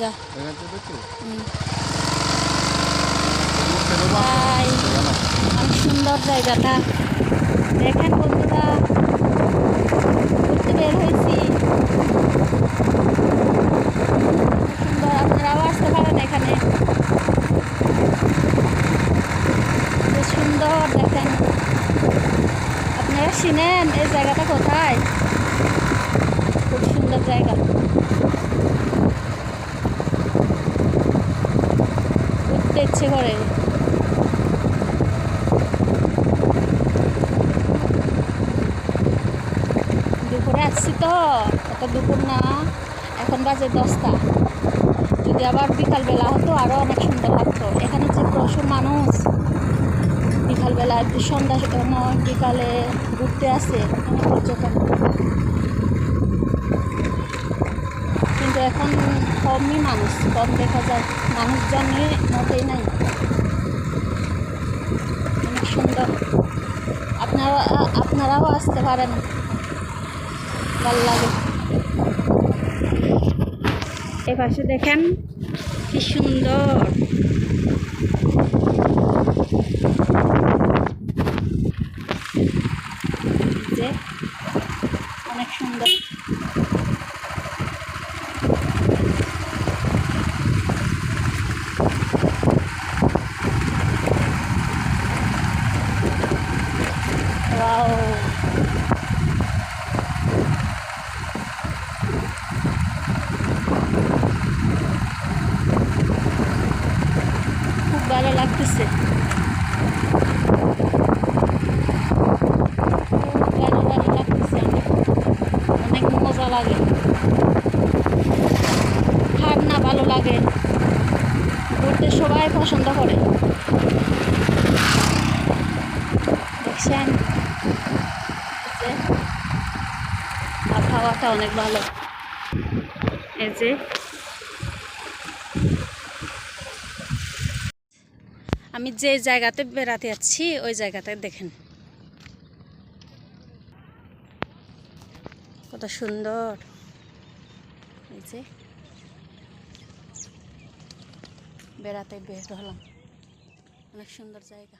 যা। অনেক সুন্দর জায়গাটা। দেখেন বন্ধুরা। ঘুরতে বের হয়েছি। সুন্দর। আপনারাও আসতে পারেন এখানে। সুন্দর দেখেন। আপনারা চিনেন এই জায়গাটা কোথায়? খুব সুন্দর জায়গা। ইচ্ছে করে দুপুরে আসছি তো, এত দুপুর না, এখন বাজে দশটা। যদি আবার বিকালবেলা হতো আরও অনেক সুন্দর লাগতো। এখানে যে প্রচুর মানুষ, বিকালবেলা সন্ধ্যা বিকালে ঘুরতে আসে পর্যটন কিন্তু এখন কমই মানুষ, কম দেখা যায়। মানুষজনই মোটেই নাই অনেক সুন্দর আপনারা আপনারাও আসতে পারেন। ভালো লাগে। এ পাশে দেখেন কি সুন্দর যে অনেক সুন্দর Wow. খুব ভালো লাগতেছে। লাগে। ঠান্ডা ভালো লাগে। ঘুরতে সবাই পছন্দ করে। দেখছেন এই যে আবহাওয়াটা অনেক ভালো। এই যে। আমি যে জায়গাতে বেড়াতে যাচ্ছি, ওই জায়গাতে দেখেন। কত সুন্দর। এই যে। বেড়াতে বের হলাম। অনেক সুন্দর জায়গা।